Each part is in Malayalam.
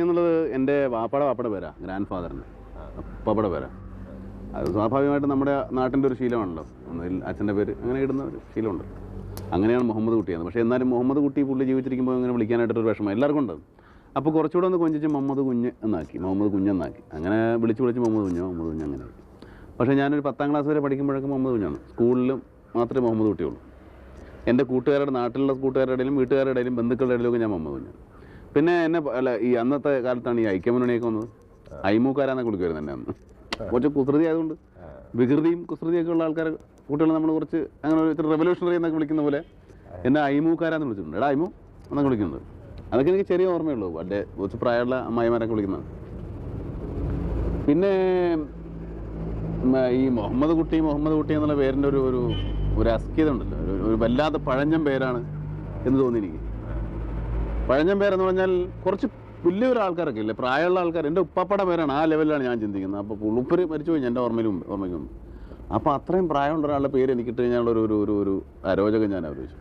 എന്നുള്ളത് എന്റെ വാപ്പയുടെ വാപ്പയുടെ പേരാ ഗ്രാൻഡ് ഫാദറിന്റെ അപ്പയുടെ പേരാ. അത് സ്വാഭാവികമായിട്ടും നമ്മുടെ നാട്ടിന്റെ ഒരു ശീലമാണല്ലോ. ഒന്നിൽ അച്ഛന്റെ പേര് അങ്ങനെ ഇടുന്ന ഒരു ശീലമുണ്ട്. അങ്ങനെയാണ് മുഹമ്മദ് കുട്ടിയെന്ന് പക്ഷേ എന്നാലും മുഹമ്മദ് കുട്ടി പുള്ളി ജീവിച്ചിരിക്കുമ്പോൾ അങ്ങനെ വിളിക്കാനായിട്ടൊരു വിഷമം. എല്ലാവർക്കും ഉണ്ട്. അപ്പോൾ കുറച്ചുകൂടെ ഒന്ന് കൊഞ്ചിച്ച് മുഹമ്മദ് കുഞ്ഞ് എന്നാക്കി മുഹമ്മദ് കുഞ്ഞെന്നാക്കി അങ്ങനെ വിളിച്ച് വിളിച്ച് മുഹമ്മദ് കുഞ്ഞ് മുഹമ്മദ് കുഞ്ഞ് അങ്ങനെ പക്ഷേ ഞാനൊരു പത്താം ക്ലാസ് വരെ പഠിക്കുമ്പോഴൊക്കെ മുഹമ്മദ് കുഞ്ഞാണ്. സ്കൂളിലും മാത്രമേ മുഹമ്മദ് കുട്ടിയുള്ളൂ. എന്റെ കൂട്ടുകാരുടെ നാട്ടിലുള്ള കൂട്ടുകാരുടെ ഇടയിലും വീട്ടുകാരുടെ ഇടയിലും ബന്ധുക്കളുടെ ഇടയിലൊക്കെ ഞാൻ മുഹമ്മദ് കുഞ്ഞാണ്. പിന്നെ എന്നെ അല്ല ഈ അന്നത്തെ കാലത്താണ് ഈ ഐക്യമുന്നണിയൊക്കെ വന്നത്. ഐമൂക്കാരാന്നൊക്കെ വിളിക്കുമായിരുന്നു എന്നെ അന്ന്. കുറച്ച് കുസൃതി ആയതുകൊണ്ട്. വികൃതിയും കുസൃതിയൊക്കെ ഉള്ള ആൾക്കാർ കുട്ടികളെ നമ്മൾ കുറച്ച് അങ്ങനെ ഒരു റെവല്യൂഷണറി എന്നൊക്കെ വിളിക്കുന്ന പോലെ എന്നെ ഐമൂക്കാരാന്ന് വിളിച്ചിട്ടുണ്ട്. എടാ ഐമു എന്നൊക്കെ വിളിക്കുന്നത് അതൊക്കെ എനിക്ക് ചെറിയ ഓർമ്മയുള്ളൂ. വളരെ കുറച്ച് പ്രായമുള്ള അമ്മായിമാരൊക്കെ വിളിക്കുന്നത് പിന്നെ ഈ മുഹമ്മദ് കുട്ടി മുഹമ്മദ് കുട്ടി എന്നുള്ള പേരിന്റെ ഒരു ഒരു ഒരു അസ്കിത ഉണ്ടല്ലോ. ഒരു ഒരു വല്ലാത്ത പഴഞ്ഞം പേരാണ് എന്ന് തോന്നി എനിക്ക് പഴഞ്ഞം പേരെന്ന് പറഞ്ഞാൽ കുറച്ച് വലിയൊരു ആൾക്കാരൊക്കെ ഇല്ലേ? പ്രായമുള്ള ആൾക്കാർ എന്റെ ഉപ്പാപ്പയുടെ പേരാണ്. ആ ലെവലിലാണ് ഞാൻ ചിന്തിക്കുന്നത്. അപ്പോൾ പുള്ളുപ്പര് മരിച്ചു പോയി. എന്റെ ഓർമ്മയിൽ ഓർമ്മയ്ക്ക് മുമ്പ് അപ്പോൾ അത്രയും പ്രായമുള്ള ഒരാളുടെ പേര് എനിക്ക് ഇട്ട് കഴിഞ്ഞാൽ ഒരു ഒരു ഒരു അരോചകം ഞാൻ ആലോചിച്ചു.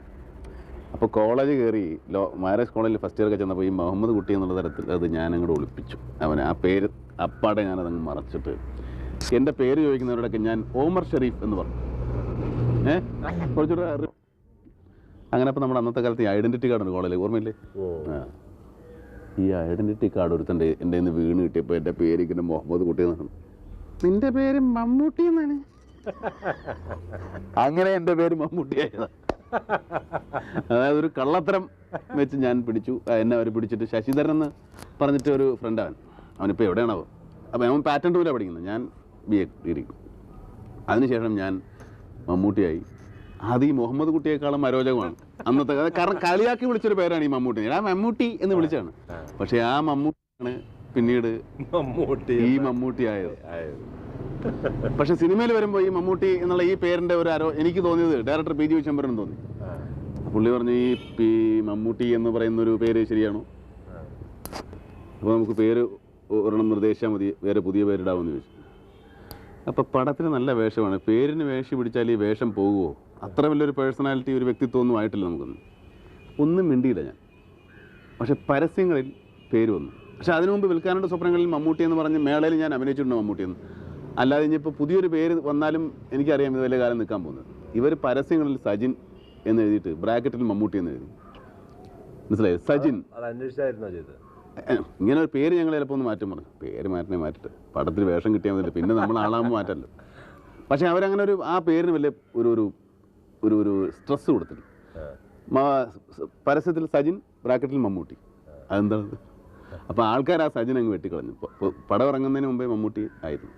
അപ്പോൾ കോളേജ് കയറി ലോ മാരേജ് കോളേജിൽ ഫസ്റ്റ് ഇയർ ഒക്കെ ചെന്നപ്പോൾ ഈ മുഹമ്മദ് കുട്ടി എന്നുള്ള തരത്തിൽ അത് ഞാൻ അങ്ങോട്ട് ഒളിപ്പിച്ചു. അവനെ ആ പേര് അപ്പാടെ ഞാനതങ്ങ് മറച്ചിട്ട്. എന്റെ പേര് ചോദിക്കുന്നവരോടൊക്കെ ഞാൻ ഓമർ ഷെരീഫ് എന്ന് പറഞ്ഞു. ഏഹ് കുറച്ചുകൂടെ അങ്ങനെ അപ്പോൾ നമ്മുടെ അന്നത്തെ കാലത്ത് ഈ ഐഡന്റിറ്റി കാർഡ് ഉണ്ട് കോളേജിൽ ഓർമ്മയില്ലേ? ഈ ഐഡന്റിറ്റി കാർഡ് ഒരുത്തന്റെ എന്റെ നിന്ന് വീണ് കിട്ടിയപ്പോൾ എന്റെ പേര് ഇങ്ങനെ മുഹമ്മദ് കുട്ടി എന്നാണ്. നിന്റെ പേര് മമ്മൂട്ടി എന്നാണ്. അങ്ങനെ എന്റെ പേര് മമ്മൂട്ടി ആയതാ. അതായത് ഒരു കള്ളത്തരം വെച്ച് ഞാൻ പിടിച്ചു. എന്നെ അവർ പിടിച്ചിട്ട് ശശിധരൻ എന്ന് പറഞ്ഞിട്ട് ഒരു ഫ്രണ്ട് അവൻ. അവനിപ്പോൾ എവിടെയാണാവോ. അപ്പോൾ അവൻ പാറ്റൻ ടൂലാണ് പഠിക്കുന്നത്. ഞാൻ ബി എ ഡിഗ്രി. അതിനുശേഷം ഞാൻ മമ്മൂട്ടിയായി. അത് ഈ മുഹമ്മദ് കുട്ടിയേക്കാളും അരോചകമാണ്. അന്നത്തെ കാരണം കളിയാക്കി വിളിച്ചൊരു പേരാണ് ഈ മമ്മൂട്ടി. ആ മമ്മൂട്ടി എന്ന് വിളിച്ചാണ്. പക്ഷെ ആ മമ്മൂട്ടിയാണ് പിന്നീട് മമ്മൂട്ടി ഈ മമ്മൂട്ടി ആയത്. പക്ഷെ സിനിമയിൽ വരുമ്പോൾ ഈ മമ്മൂട്ടി എന്നുള്ള ഈ പേരിന്റെ ഒരു അരോ എനിക്ക് തോന്നിയത് ഡയറക്ടർ പി ജി വിശംബരൻ തോന്നി. പുള്ളി പറഞ്ഞു ഈ പി മമ്മൂട്ടി എന്ന് പറയുന്ന ഒരു പേര് ശരിയാണോ. അപ്പോൾ നമുക്ക് പേര് ഒരെണ്ണം നിർദ്ദേശിച്ചാൽ മതി. വേറെ പുതിയ പേരിടാമെന്ന് ചോദിച്ചു. അപ്പോൾ പടത്തിന് നല്ല വേഷമാണ്. പേരിന് വേഷം പിടിച്ചാൽ ഈ വേഷം പോകുമോ അത്ര വലിയൊരു പേഴ്സണാലിറ്റി ഒരു വ്യക്തിത്വമൊന്നും ആയിട്ടില്ല നമുക്കൊന്നും. ഒന്നും മിണ്ടിയില്ല ഞാൻ. പക്ഷേ പരസ്യങ്ങളിൽ പേര് വന്നു. പക്ഷേ അതിനു മുമ്പ് വിൽക്കാനുള്ള സ്വപ്നങ്ങളിൽ മമ്മൂട്ടി എന്ന് പറഞ്ഞ് മേളയിൽ ഞാൻ അഭിനയിച്ചിട്ടുണ്ട് മമ്മൂട്ടി എന്ന്. അല്ലാതെ ഇനിയിപ്പോൾ പുതിയൊരു പേര് വന്നാലും എനിക്കറിയാം ഇത് വലിയ കാലം നിൽക്കാൻ പോകുന്നത്. ഇവർ പരസ്യങ്ങളിൽ സജിൻ എന്ന് എഴുതിയിട്ട് ബ്രാക്കറ്റിൽ മമ്മൂട്ടി എന്ന് എഴുതി. മനസ്സിലായി? സജിൻ. ഇങ്ങനെ ഒരു പേര് ഞങ്ങൾ ചിലപ്പോൾ ഒന്ന് മാറ്റം പറഞ്ഞു. പേര് മാറ്റണേ മാറ്റിട്ട്. പടത്തിൽ വേഷം കിട്ടിയാൽ മതി പിന്നെ നമ്മൾ ആളാകുമ്പോൾ മാറ്റല്ലോ. പക്ഷേ അവരങ്ങനെ ഒരു ആ പേരിന് വലിയ ഒരു ഒരു ഒരു ഒരു സ്ട്രെസ് കൊടുത്തിട്ട് മാ പരസ്യത്തിൽ സജിൻ ബ്രാക്കറ്റിൽ മമ്മൂട്ടി. അതെന്താണ് അപ്പോൾ ആൾക്കാർ ആ സജിൻ അങ്ങ് വെട്ടിക്കളഞ്ഞു. പടം ഇറങ്ങുന്നതിന് മുമ്പേ മമ്മൂട്ടി ആയിരുന്നു.